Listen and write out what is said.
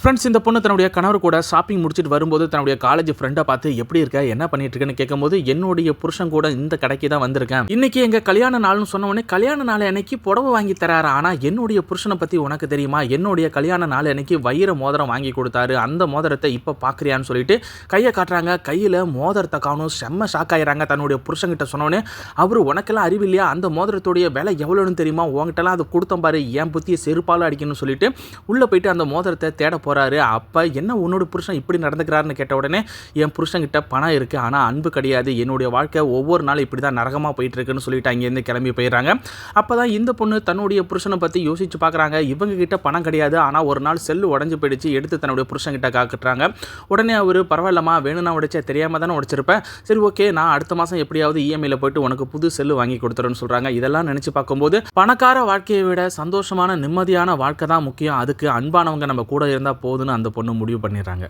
Friends இந்த பொண்ணு தன்னுடைய கணவர் கூட ஷாப்பிங் முடிச்சுட்டு வரும்போது தன்னுடைய காலேஜ் ஃப்ரெண்டை பார்த்து எப்படி இருக்க? என்ன பண்ணிட்டு இருக்கேன்னு கேட்கும்போது என்னுடைய புருஷன் கூட இந்த கடைக்கு தான் வந்திருக்கேன். இன்னைக்கு எங்க கல்யாண நாள்னு சொன்ன உடனே கல்யாண நாள் அன்னைக்கு புடவை வாங்கி தராரு? ஆனா என்னுடைய புருஷனை பத்தி உனக்கு தெரியுமா? என்னுடைய கல்யாண நாள் அன்னைக்கு வைர மோதிரம் வாங்கி கொடுத்தாரு. அந்த மோதிரத்தை இப்போ பார்க்குறியான்னு சொல்லிட்டு கையை காட்டுறாங்க. கையில் மோதிரத்தை காணும். செம்ம ஷாக் ஆயிடுறாங்க தன்னுடைய புருஷன்கிட்ட சொன்னோடனே அவர் உனக்கெல்லாம் அறிவு இல்லையா? அந்த மோதிரத்துடைய விலை எவ்வளோன்னு தெரியுமா? உங்ககிட்டலாம் அதை கொடுத்தோம் பாரு. என் புத்தியை செருப்பாலும் அடிக்கணும்னு சொல்லிட்டு உள்ளே போயிட்டு அந்த மோதிரத்தை தேட போகிறாரு அப்போ என்ன உன்னோட புருஷன் இப்படி நடந்துக்கிறாருன்னு கேட்ட உடனே என் புருஷன்கிட்ட பணம் இருக்குது ஆனால் அன்பு கிடையாது. என்னுடைய வாழ்க்கை ஒவ்வொரு நாளும் இப்படி தான் நரகமாக போயிட்டுருக்குன்னு சொல்லிட்டு அங்கேருந்து கிளம்பி போயிடுறாங்க. அப்போ தான் இந்த பொண்ணு தன்னுடைய புருஷனை பற்றி யோசிச்சு பார்க்குறாங்க இவங்க கிட்ட பணம் கிடையாது ஆனால் ஒரு நாள் செல்லு உடஞ்சு போயிடுச்சு எடுத்து தன்னுடைய புருஷன்கிட்ட காக்குறாங்க உடனே அவர் பரவாயில்லம்மா வேணும்னா உடைச்சா தெரியாமல் தானே உடைச்சிருப்பேன் சரி ஓகே நான் அடுத்த மாதம் எப்படியாவது இஎம்ஐயில் போயிட்டு உனக்கு புது செல்லு வாங்கி கொடுத்துருன்னு சொல்கிறாங்க இதெல்லாம் நினச்சி பார்க்கும்போது பணக்கார வாழ்க்கையை விட சந்தோஷமான நிம்மதியான வாழ்க்கை தான் முக்கியம். அதுக்கு அன்பானவங்க நம்ம கூட இருந்தால் போதுன்னு அந்த பொண்ணு முடிவு பண்ணிடுறாங்க.